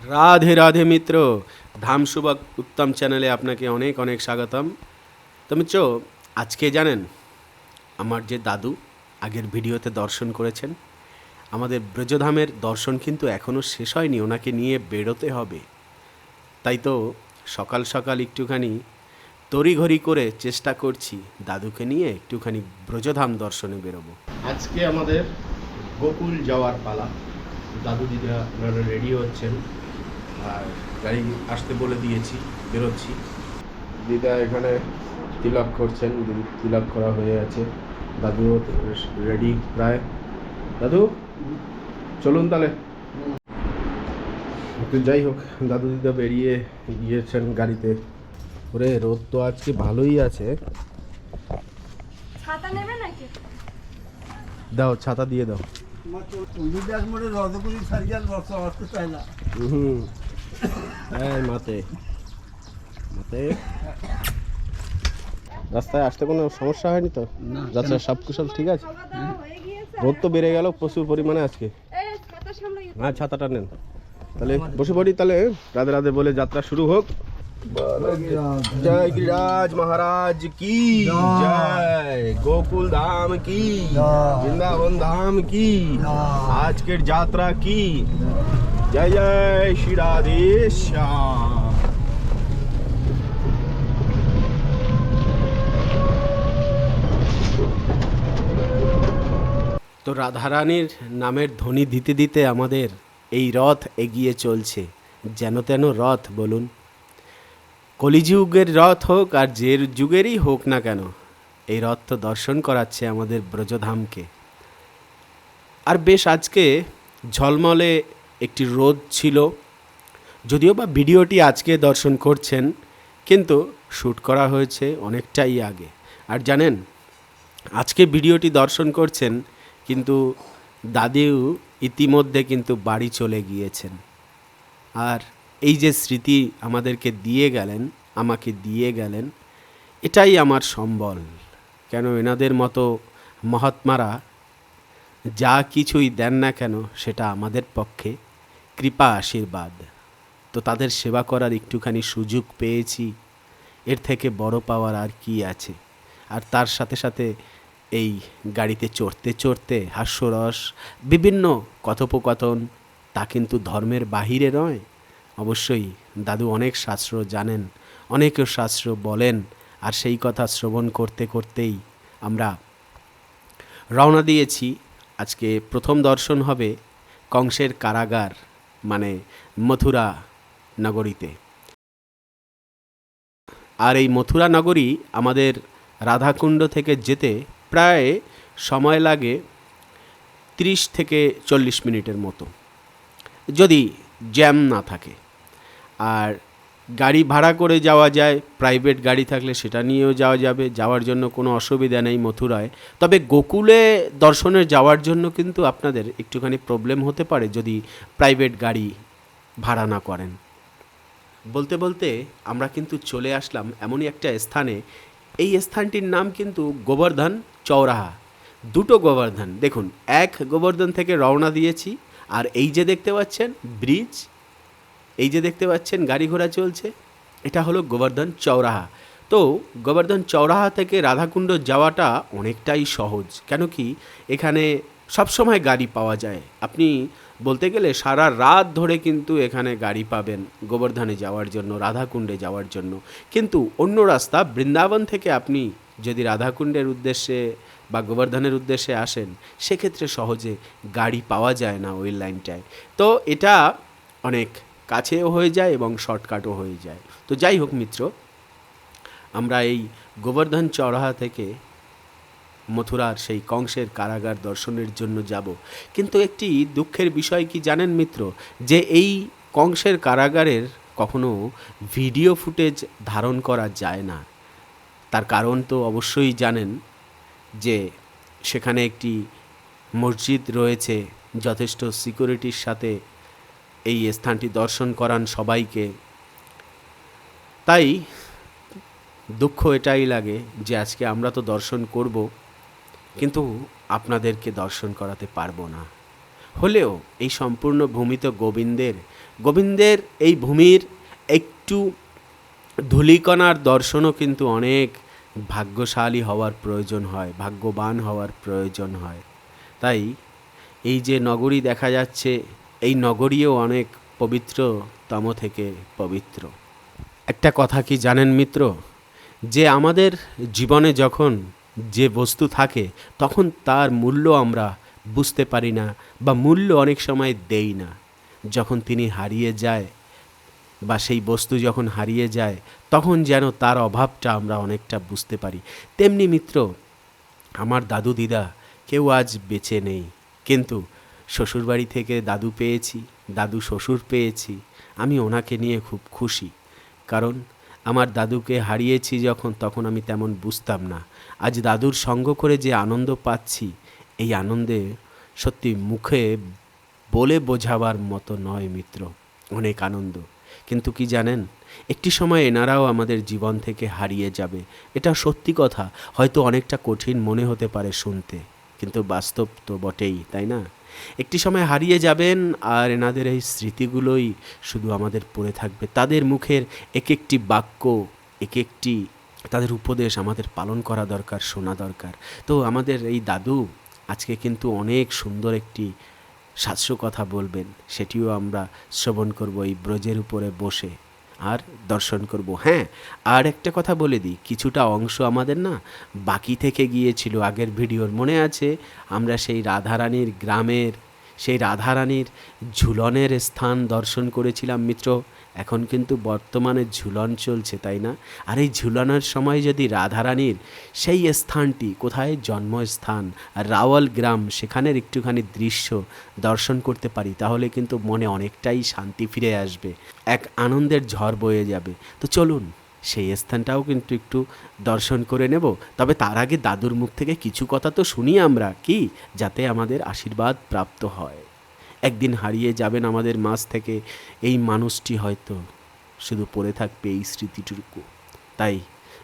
রাধে রাধে মিত্র। ধাম সুবক উত্তম চ্যানেলে আপনাকে অনেক অনেক স্বাগতম। তো মিত্র, আজকে জানেন, আমার যে দাদু আগের ভিডিওতে দর্শন করেছেন, আমাদের ব্রজধামের দর্শন কিন্তু এখনও শেষ হয়নি, ওনাকে নিয়ে বেরোতে হবে। তাই তো সকাল সকাল একটুখানি তড়িঘড়ি করে চেষ্টা করছি দাদুকে নিয়ে একটুখানি ব্রজধাম দর্শনে বেরোবো। আজকে আমাদের গোকুল যাওয়ার পালা। দাদু দিদা রেডি হচ্ছেন। আর গাড়ি আসতে বলে দিয়েছি বেরোচ্ছি। দিদা এখানে তিলক করছেন দিদি তিলক করা হয়ে আছে। দাদুও রেডি প্রায়। দাদু চলুন তাহলে। তো যাই হোক দাদু দিদা বেরিয়ে গিয়েছেন গাড়িতে। ওরে রোদ তো আজকে ভালোই আছে। ছাতা নেবে নাকি? দাও ছাতা দিয়ে দাও। মোড়ে রথগুলি সারিয়াল রথ আসতে চায় না? হুম। এই Matei. Matei? রাস্তায় আসতে কোনো সমস্যা হয়নি তো? যাত্রা সব কুশল ঠিক আছে? রোদ তো বেড়ে গেল প্রচুর পরিমাণে আজকে। হ্যাঁ ছাতাটা নেন। তাহলে বসে পড়ি তাহলে রাধে রাধে বলে যাত্রা শুরু হোক। জয় গিরাজ মহারাজ কি? জয়। গোকুল ধাম কি? বৃন্দাবন ধাম কি? আজকের যাত্রা কি? জয় জয় শ্রী তো রাধারানীর নামের ধ্বনি দিতে দিতে আমাদের এই রথ এগিয়ে চলছে। যেন তেন রথ বলুন। কলিযুগের রথ হোক আর যে যুগেরই হোক না কেন, এই রথ তো দর্শন করাচ্ছে আমাদের ব্রজধামকে। আর বেশ আজকে ঝলমলে একটি রোদ ছিল। যদিও বা ভিডিওটি আজকে দর্শন করছেন, কিন্তু শ্যুট করা হয়েছে অনেকটাই আগে। আর জানেন, আজকে ভিডিওটি দর্শন করছেন, কিন্তু দাদিও ইতিমধ্যে কিন্তু বাড়ি চলে গিয়েছেন। আর এই যে স্মৃতি আমাদেরকে দিয়ে গেলেন, আমাকে দিয়ে গেলেন, এটাই আমার সম্বল। কেন এনাদের মতো মহাত্মারা যা কিছুই দেন না কেন, সেটা আমাদের পক্ষে কৃপা আশীর্বাদ। তো তাদের সেবা করার একটুখানি সুযোগ পেয়েছি। এর থেকে বড় পাওয়ার আর কি আছে? আর তার সাথে সাথে এই গাড়িতে চড়তে চড়তে হাস্যরস, বিভিন্ন কথোপকথন, তা কিন্তু ধর্মের বাহিরে নয়। অবশ্যই দাদু অনেক শাস্ত্র জানেন অনেক শাস্ত্র বলেন, আর সেই কথা শ্রবণ করতে করতেই আমরা রওনা দিয়েছি। আজকে প্রথম দর্শন হবে কংসের কারাগার। মানে মথুরা নগরীতে। আর এই মথুরা নগরী আমাদের রাধাকুণ্ড থেকে যেতে প্রায় সময় লাগে তিরিশ থেকে চল্লিশ মিনিটের মতো, যদি জ্যাম না থাকে। আর গাড়ি ভাড়া করে যাওয়া যায় প্রাইভেট গাড়ি থাকলে সেটা নিয়েও যাওয়া যাবে, যাওয়ার জন্য কোনো অসুবিধা নেই মথুরায়। তবে গোকুলে দর্শনে যাওয়ার জন্য কিন্তু আপনাদের একটুখানি প্রবলেম হতে পারে যদি প্রাইভেট গাড়ি ভাড়া না করেন। বলতে বলতে আমরা কিন্তু চলে আসলাম এমনই একটা স্থানে। এই স্থানটির নাম কিন্তু গোবর্ধন চৌরাহা দুটো গোবর্ধন। দেখুন, এক গোবর্ধন থেকে রওনা দিয়েছি, আর এই যে দেখতে পাচ্ছেন ব্রিজ এই যে দেখতে পাচ্ছেন, গাড়ি ঘোড়া চলছে, এটা হলো গোবর্ধন চৌরাহা তো গোবর্ধন চৌরাহা থেকে রাধাকুণ্ড যাওয়াটা অনেকটাই সহজ, কেন কি এখানে সবসময় গাড়ি পাওয়া যায়। আপনি বলতে গেলে সারা রাত ধরে কিন্তু এখানে গাড়ি পাবেন গোবর্ধনে যাওয়ার জন্য, রাধাকুণ্ডে যাওয়ার জন্য। কিন্তু অন্য রাস্তা, বৃন্দাবন থেকে আপনি যদি রাধাকুণ্ডের উদ্দেশ্যে বা গোবর্ধনের উদ্দেশ্যে আসেন, সেক্ষেত্রে সহজে গাড়ি পাওয়া যায় না ওই লাইনটায়। তো এটা অনেক কাছেও হয়ে যায় এবং শর্টকাটও হয়ে যায়। তো যাই হোক মিত্র, আমরা এই গোবর্ধন চৌরাহা থেকে মথুরার সেই কংসের কারাগার দর্শনের জন্য যাব। কিন্তু একটি দুঃখের বিষয় কি জানেন মিত্র? যে এই কংসের কারাগারের কখনো ভিডিও ফুটেজ ধারণ করা যায় না। তার কারণ তো অবশ্যই জানেন যে সেখানে একটি মসজিদ রয়েছে, যথেষ্ট সিকিউরিটির সাথে এই স্থানটি দর্শন করান সবাইকে। তাই দুঃখ এটাই লাগে যে আজকে আমরা তো দর্শন করব, কিন্তু আপনাদেরকে দর্শন করাতে পারব না। হলেও এই সম্পূর্ণ ভূমি তো গোবিন্দের গোবিন্দের এই ভূমির একটু ধুলিকণার দর্শনও কিন্তু অনেক ভাগ্যশালী হওয়ার প্রয়োজন হয়, ভাগ্যবান হওয়ার প্রয়োজন হয়। তাই এই যে নগরী দেখা যাচ্ছে এই নগরীও অনেক পবিত্রতম থেকে পবিত্র। একটা কথা কি জানেন মিত্র? যে আমাদের জীবনে যখন যে বস্তু থাকে, তখন তার মূল্য আমরা বুঝতে পারি না বা মূল্য অনেক সময় দেই না। যখন তিনি হারিয়ে যায় বা সেই বস্তু যখন হারিয়ে যায়, তখন যেন তার অভাবটা আমরা অনেকটা বুঝতে পারি। তেমনি মিত্র, আমার দাদু দিদা কেউ আজ বেঁচে নেই। কিন্তু শ্বশুরবাড়ি থেকে দাদু পেয়েছি, দাদু শ্বশুর পেয়েছি, আমি ওনাকে নিয়ে খুব খুশি। কারণ আমার দাদুকে হারিয়েছি যখন, তখন আমি তেমন বুঝতাম না। আজ দাদুর সঙ্গ করে যে আনন্দ পাচ্ছি, এই আনন্দে সত্যি মুখে বলে বোঝাবার মতো নয় মিত্র, অনেক আনন্দ। কিন্তু কি জানেন, একটি সময় এনারাও আমাদের জীবন থেকে হারিয়ে যাবে, এটা সত্যি কথা। হয়তো অনেকটা কঠিন মনে হতে পারে শুনতে, কিন্তু বাস্তব তো বটেই, তাই না? একটি সময় হারিয়ে যাবেন আর এনাদের এই স্মৃতিগুলোই শুধু আমাদের পড়ে থাকবে। তাদের মুখের এক একটি বাক্য এক একটি তাদের উপদেশ আমাদের পালন করা দরকার, শোনা দরকার। তো আমাদের এই দাদু আজকে কিন্তু অনেক সুন্দর একটি শাস্ত্র কথা বলবেন, সেটিও আমরা শ্রবণ করব এই ব্রজের উপরে বসে। আর দর্শন করব হ্যাঁ। আর একটা কথা বলে দিই, কিছুটা অংশ আমাদের না বাকি থেকে গিয়েছিল, আগের ভিডিওর মনে আছে? আমরা সেই রাধারানীর গ্রামের, সেই রাধারানীর ঝুলনের স্থান দর্শন করেছিলাম, মিত্র। এখন কিন্তু বর্তমানে ঝুলন চলছে, তাই না? আর এই ঝুলনের সময় যদি রাধারানীর সেই স্থানটি, কোথায়? জন্মস্থান, রাওয়াল গ্রাম, সেখানের একটুখানি দৃশ্য দর্শন করতে পারি, তাহলে কিন্তু মনে অনেকটাই শান্তি ফিরে আসবে, এক আনন্দের ঝড় বয়ে যাবে। তো চলুন, সেই স্থানটাও কিন্তু একটু দর্শন করে নেব। তবে তার আগে দাদুর মুখ থেকে কিছু কথা তো শুনি আমরা, কি? যাতে আমাদের আশীর্বাদ প্রাপ্ত হয়। একদিন হারিয়ে যাবেন আমাদের মাঝ থেকে। এই মানুষটি হয়তো শুধু পড়ে থাকবে এই স্মৃতিটুকু। তাই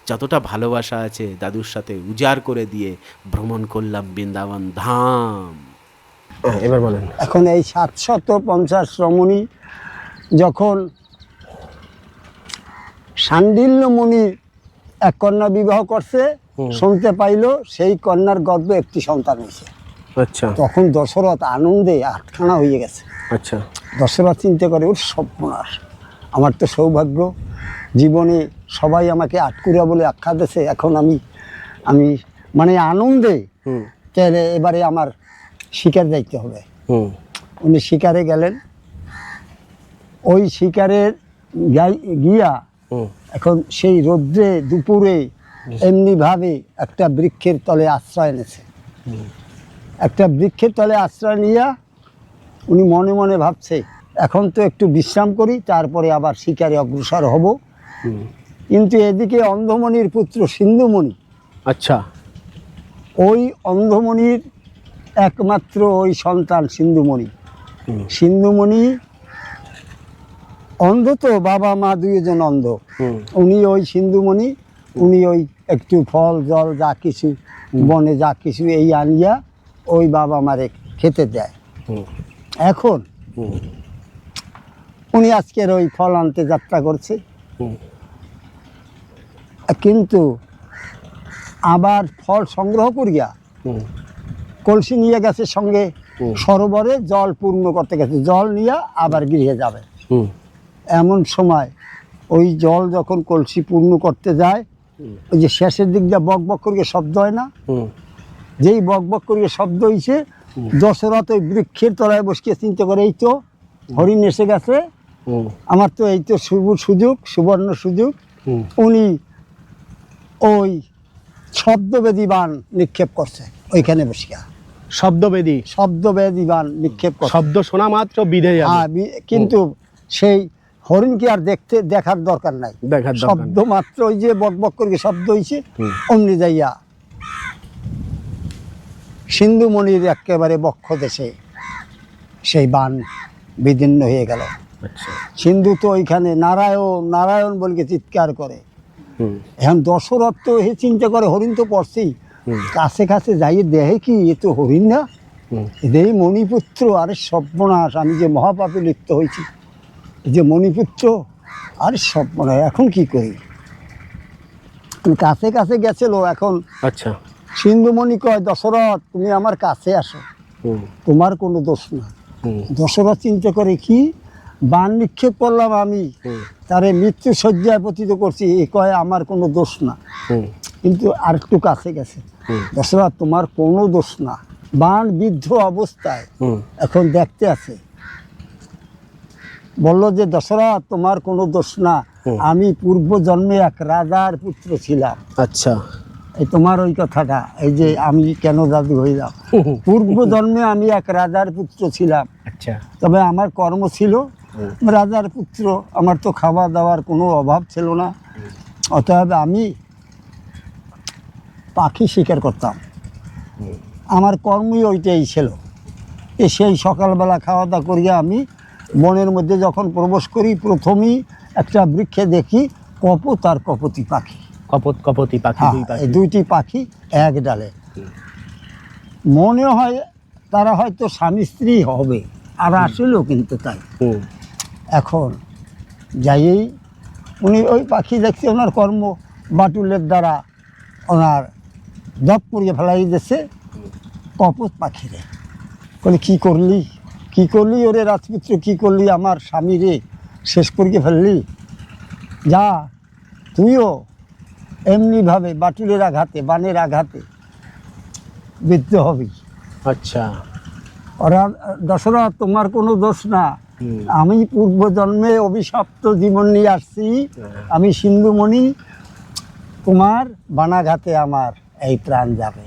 যতটা ভালোবাসা আছে দাদুর সাথে উজাড় করে দিয়ে ভ্রমণ করলাম বৃন্দাবন ধাম। এবার বলেন। এখন এই সাতশত পঞ্চাশ রমণী যখন সান্ডিল্য মুনি এক কন্যা বিবাহ করছে শুনতে পাইল সেই কন্যার গর্ভে একটি সন্তান হয়েছে। আচ্ছা। তখন দশরথ আনন্দে আটখানা হয়ে গেছে। আচ্ছা। দশরথ চিন্তা করে ওর সর্বনাশ। আমার তো সৌভাগ্য। জীবনে সবাই আমাকে আটকুরা বলে আখ্যা দিয়েছে। এখন আমি আমি মানে আনন্দে হুম। তাহলে এবারে আমার শিকার যাইতে হবে। হুম। উনি শিকারে গেলেন। ওই শিকারের গিয়া এখন সেই রৌদ্রে দুপুরে এমনিভাবে একটা বৃক্ষের তলে আশ্রয় এনেছে একটা বৃক্ষের তলে আশ্রয় নিয়া উনি মনে মনে ভাবছে এখন তো একটু বিশ্রাম করি তারপরে আবার শিকারে অগ্রসর হব। কিন্তু এদিকে অন্ধমণির পুত্র সিন্ধুমণি আচ্ছা। ওই অন্ধমণির একমাত্র ওই সন্তান সিন্ধুমণি। সিন্ধুমণি অন্ধ তো বাবা মা দুইজন অন্ধ। উনি ওই সিন্ধুমণি উনি ওই একটু ফল জল যা কিছু বনে যা কিছু এই আনিয়া ওই বাবা মারে খেতে দেয়। এখন উনি আজকের ওই ফল আনতে যাত্রা করছে। কিন্তু আবার ফল সংগ্রহ করিয়া কলসি নিয়ে গেছে সঙ্গে। সরোবরে জল পূর্ণ করতে গেছে। জল নিয়ে আবার গৃহে যাবে। হুম। এমন সময় ওই জল যখন কলসি পূর্ণ করতে যায় ওই যে শেষের দিক দিয়ে বক বক করিয়ে শব্দ হয় না? যেই বক বক করিয়ে শব্দ হয়েছে দশরথ ওই বৃক্ষের তলায় বসিয়ে চিন্তা করে এই তো হরিণ এসে গেছে। আমার তো এই তো শুভ সুযোগ সুবর্ণ সুযোগ। উনি ওই শব্দবেদী বান নিক্ষেপ করছে ওইখানে বসিয়া। শব্দবেদী? শব্দবেদী বান নিক্ষেপ করছে। শব্দ শোনা মাত্র বিধে হ্যাঁ, কিন্তু সেই হরিণকে আর দেখতে দেখার দরকার নাই। দেখার শব্দ মাত্র ওই যে বক বক করে শব্দ হয়েছে অমনি যাইয়া সিন্ধুমণির একেবারে বক্ষ দেশে সেই বান বিদীর্ণ হয়ে গেল। আচ্ছা। সিন্ধু তো ওইখানে নারায়ণ নারায়ণ বলকে চিৎকার করে। এখন দশরথ তো হে চিন্তা করে হরিণ তো পড়ছেই। কাছে কাছে যাইয়ে দেহে কি এ তো হরিণ না? দেই মণিপুত্র আরে সর্বনাশ আমি যে মহাপাপে লিপ্ত হয়েছি। যে মণিপুত্র আর হয় এখন কি করি? কাছে কাছে গেছিল এখন আচ্ছা। সিন্ধুমণি কয় দশরথ তুমি আমার কাছে আসো। তোমার কোনো দোষ না। দশরথ চিন্তা করে কি? বান নিক্ষেপ করলাম আমি। তারে মৃত্যু শয্যায় পতিত করছি এ কয় আমার কোনো দোষ না। কিন্তু আর একটু কাছে গেছে। দশরথ তোমার কোনো দোষ না। বান বিদ্ধ অবস্থায় এখন দেখতে আছে। বলল যে দশরথ তোমার কোনো দোষ না। আমি পূর্ব জন্মে এক রাজার পুত্র ছিলাম। আচ্ছা। তোমার ওই কথাটা এই যে আমি কেন দাদু হয়ে হইলাম পূর্ব জন্মে আমি এক রাজার পুত্র ছিলাম। আচ্ছা। তবে আমার কর্ম ছিল রাজার পুত্র আমার তো খাওয়া দাওয়ার কোনো অভাব ছিল না। অতএব আমি পাখি শিকার করতাম। আমার কর্মই ওইটাই ছিল। এ সেই সকালবেলা খাওয়া দাওয়া করিয়া আমি বনের মধ্যে যখন প্রবেশ করি প্রথমেই একটা বৃক্ষে দেখি কপত আর কপতি পাখি। কপত কপতি পাখি হ্যাঁ দুই পাখি। দুইটি পাখি এক ডালে। মনে হয় তারা হয়তো স্বামী স্ত্রী হবে আর আসলেও কিন্তু তাই। এখন যাইয়েই উনি ওই পাখি দেখছে ওনার কর্ম বাটুলের দ্বারা ওনার দপ করিয়ে ফেলাই দিয়েছে কপত পাখিরে। বলে কি করলি? কি করলি ওরে রাজপুত্র? কি করলি আমার স্বামী রে শেষ করিয়ে ফেললি? যা তুইও এমনিভাবে বাটুলের আঘাতে বানের আঘাতে বিদ্ধ হবি। আচ্ছা। ওরা দশরথ তোমার কোনো দোষ না। আমি পূর্ব জন্মে অভিশপ্ত জীবন নিয়ে আসছি। আমি সিন্ধুমণি তোমার বানাঘাতে আমার এই প্রাণ যাবে।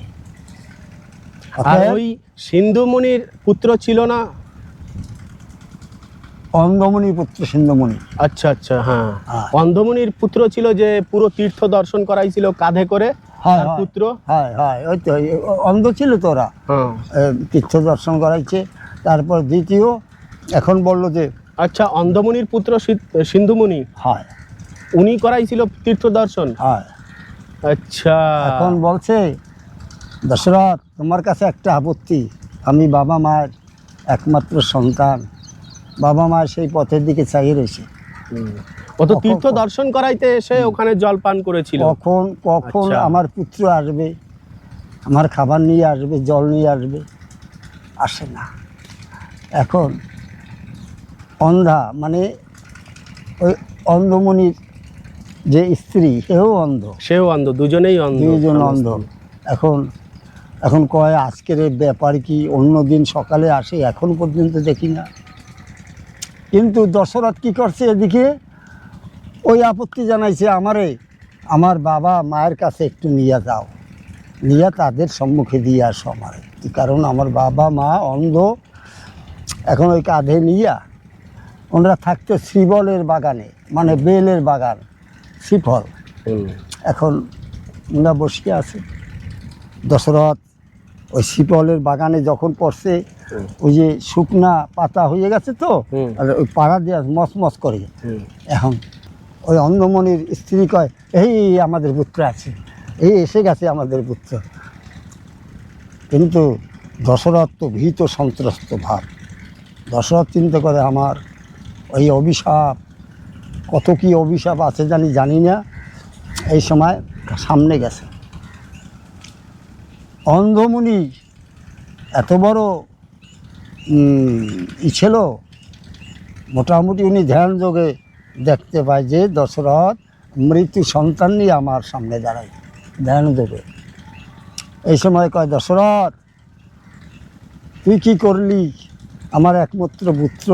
আর ওই সিন্ধুমণির পুত্র ছিল না? অন্ধমণি পুত্র সিন্ধুমণি। আচ্ছা আচ্ছা হ্যাঁ। হ্যাঁ। অন্ধমণির পুত্র ছিল যে পুরো তীর্থ দর্শন করাইছিল কাঁধে করে হয়, পুত্র? হয় হয়। ওই তো অন্ধ ছিল তোরা হ্যাঁ। তীর্থ দর্শন করাইছে। তারপর দ্বিতীয় এখন বলল যে আচ্ছা অন্ধমণির পুত্র সিন্ধুমণি হয়। উনি করাইছিল তীর্থ দর্শন? হয়। আচ্ছা। এখন বলছে দশরথ তোমার কাছে একটা আপত্তি। আমি বাবা মায়ের একমাত্র সন্তান। বাবা মায়ের সেই পথের দিকে চাইয়ে রয়েছে। ও তো তীর্থ দর্শন করাইতে এসে ওখানে জল পান করেছিল? কখন কখন আচ্ছা। আমার পুত্র আসবে আমার খাবার নিয়ে আসবে জল নিয়ে আসবে আসে না। এখন অন্ধা মানে ওই অন্ধমণির যে স্ত্রী সেও অন্ধ। সেও অন্ধ দুজনেই অন্ধ। দুজন অন্ধ। এখন এখন কয় আজকের ব্যাপার কি অন্য দিন সকালে আসে? এখন পর্যন্ত দেখি না। কিন্তু দশরথ কি করছে এদিকে? ওই আপত্তি জানাইছে আমারে আমার বাবা মায়ের কাছে একটু নিয়ে যাও। নিয়ে তাদের সম্মুখে দিয়ে আসো আমার। কারণ আমার বাবা মা অন্ধ। এখন ওই কাঁধে নিয়া ওনারা থাকতো শ্রীবলের বাগানে মানে বেলের বাগান শ্রীফল। এখন ওরা বসে আছে। দশরথ ওই শিপলের বাগানে যখন পড়ছে ওই যে শুকনা পাতা হয়ে গেছে তো আর ওই পাড়া দিয়ে মসমস করে। এখন ওই অন্ধমণির স্ত্রী কয় এই আমাদের পুত্র আছে এই এসে গেছে আমাদের পুত্র। কিন্তু দশরথ তো ভীত সন্ত্রস্ত ভাব। দশরথ চিন্তা করে আমার ওই অভিশাপ কত কি অভিশাপ আছে জানি জানি না। এই সময় সামনে গেছে। অন্ধমুনি এত বড় ই ছিল, মোটামুটি উনি ধ্যান যোগে দেখতে পায় যে দশরথ মৃত্যু সন্তান নিয়ে আমার সামনে দাঁড়ায়, ধ্যান যোগে। এই সময় কয়, দশরথ, তুই কি করলি? আমার একমাত্র পুত্র,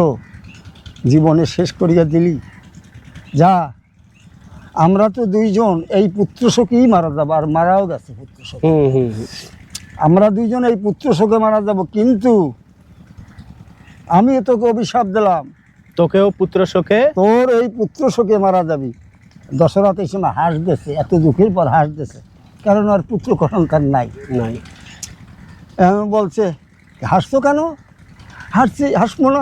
জীবনে শেষ করিয়া দিলি। যা আমরা তো দুইজন এই পুত্র শোকেই মারা যাব আর মারাও গেছে পুত্র শোক হুম হুম হুম। আমরা দুইজন এই পুত্র শোকে মারা যাব কিন্তু আমি তোকে অভিশাপ দিলাম। তোকেও পুত্র শোকে তোর এই পুত্র শোকে মারা যাবি। দশরথ এই সময় হাস দিয়েছে এত দুঃখের পর হাস দিয়েছে কারণ আর পুত্র সন্তান নাই। নাই। বলছে হাসছো কেন? হাসছি হাসবো না।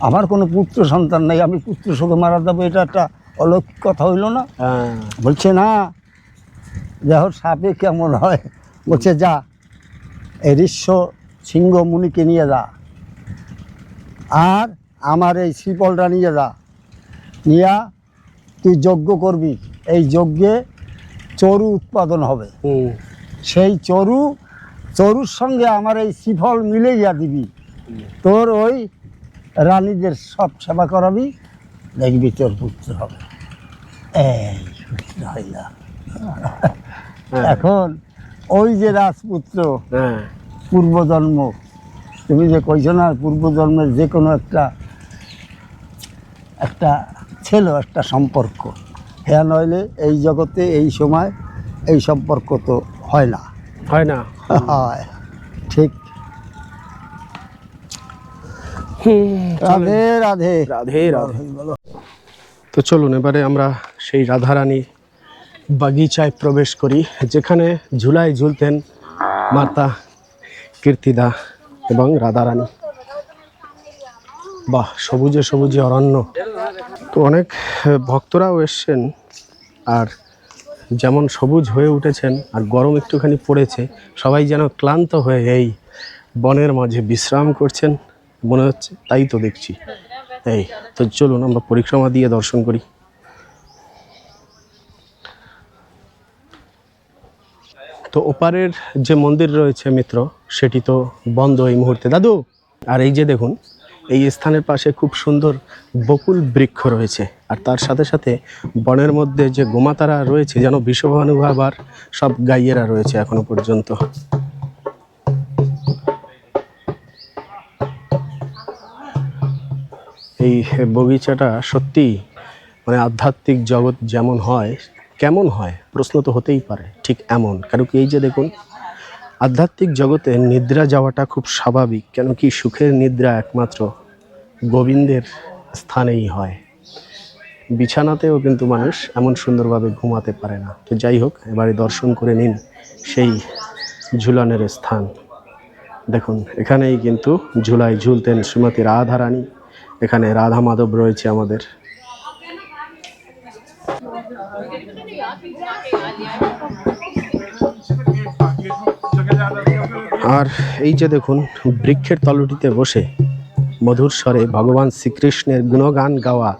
আমার কোনো পুত্র সন্তান নাই আমি পুত্র শোকে মারা যাব এটা একটা অলৌকিক কথা হইল না। হ্যাঁ। বলছে না দেহ সাপে কেমন হয়? বলছে যা এই ঋষ্য সিংহ মুনিকে নিয়ে যা। আর আমার এই শ্রীপলটা নিয়ে যা। নিয়া তুই যজ্ঞ করবি। এই যজ্ঞে চরু উৎপাদন হবে। সেই চরু চরুর সঙ্গে আমার এই শ্রীফল মিলে গিয়া দিবি। তোর ওই রানীদের সব সেবা করাবি। দেখবি তোর পুত্র হবে। এই হইলা এখন ওই যে রাজপুত্র হ্যাঁ। পূর্বজন্ম তুমি যে কইছো না পূর্বজন্মের যে কোনো একটা একটা ছিল একটা সম্পর্ক। হ্যাঁ নইলে এই জগতে এই সময় এই সম্পর্ক তো হয় না। হয় না। হয়। ঠিক। রাধে রাধে। রাধে রাধে। তো চলুন, এবারে আমরা সেই রাধারানী বাগিচায় প্রবেশ করি, যেখানে ঝুলায় ঝুলতেন মাতা কীর্তিদা এবং রাধারানী। বাহ, সবুজে সবুজে অরণ্য। তো অনেক ভক্তরাও এসছেন, আর যেমন সবুজ হয়ে উঠেছেন, আর গরম একটুখানি পড়েছে, সবাই যেন ক্লান্ত হয়ে এই বনের মাঝে বিশ্রাম করছেন, মনে হচ্ছে তাই তো দেখছি। এই, তো চলুন, আমরা পরিক্রমা দিয়ে দর্শন করি। তো ওপারের যে মন্দির রয়েছে মিত্র, সেটি তো বন্ধ এই মুহূর্তে। দাদু, আর এই যে দেখুন, এই স্থানের পাশে খুব সুন্দর বকুল বৃক্ষ রয়েছে। আর তার সাথে সাথে বনের মধ্যে যে গোমাতারা রয়েছে, যেন বিশ্বভানুভাবার সব গাইয়েরা রয়েছে এখনও পর্যন্ত। এই বগিচাটা সত্যি মানে আধ্যাত্মিক জগৎ যেমন হয়, কেমন হয়? প্রশ্ন তো হতেই পারে, ঠিক এমন। কারণ কি এই যে দেখুন, আধ্যাত্মিক জগতে নিদ্রা যাওয়াটা খুব স্বাভাবিক, কেন কি সুখের নিদ্রা একমাত্র গোবিন্দের স্থানেই হয়। বিছানাতেও কিন্তু মানুষ এমন সুন্দরভাবে ঘুমাতে পারে না। তো যাই হোক, এবারে দর্শন করে নিন সেই ঝুলানের স্থান। দেখুন, এখানেই কিন্তু ঝুলায় ঝুলতেন শ্রীমতী রাধারানী। এখানে রাধা মাধব রয়েছে আমাদের। আর এই যে দেখুন বৃক্ষের তলটিতে বসে মধুর স্বরে ভগবান শ্রীকৃষ্ণের গুণগান গাওয়া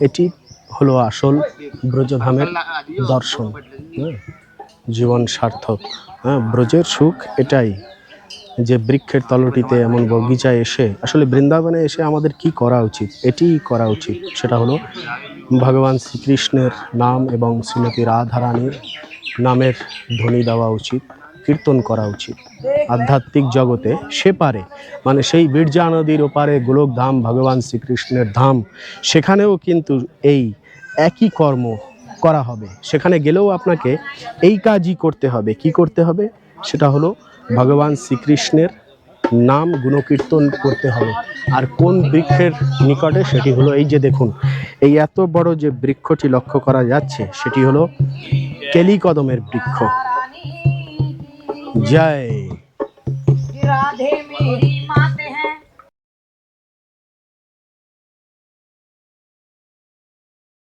এটি হলো আসল ব্রজধামের দর্শন। হ্যাঁ, জীবন সার্থক। হ্যাঁ ব্রজের সুখ এটাই। যে বৃক্ষের তলটিতে এমন বগিচায় এসে, আসলে বৃন্দাবনে এসে আমাদের কি করা উচিত? এটিই করা উচিত। সেটা হলো ভগবান শ্রীকৃষ্ণের নাম এবং শ্রীমতী রাধারানীর নামের ধ্বনি দেওয়া উচিত, কীর্তন করা উচিত। আধ্যাত্মিক জগতে সে পারে। মানে সেই বীরজা নদীর ওপারে গোলক ধাম, ভগবান শ্রীকৃষ্ণের ধাম, সেখানেও কিন্তু এই একই কর্ম করা হবে। সেখানে গেলেও আপনাকে এই কাজই করতে হবে। কি করতে হবে? সেটা হলো ভগবান শ্রীকৃষ্ণের নাম গুণকীর্তন করতে হবে। আর কোন বৃক্ষের নিকটে সেটি হলো, এই যে দেখুন, এই এত বড় যে বৃক্ষটি লক্ষ্য করা যাচ্ছে, সেটি হলো কেলিকদমের বৃক্ষ। জয়। রাধে মেরি মা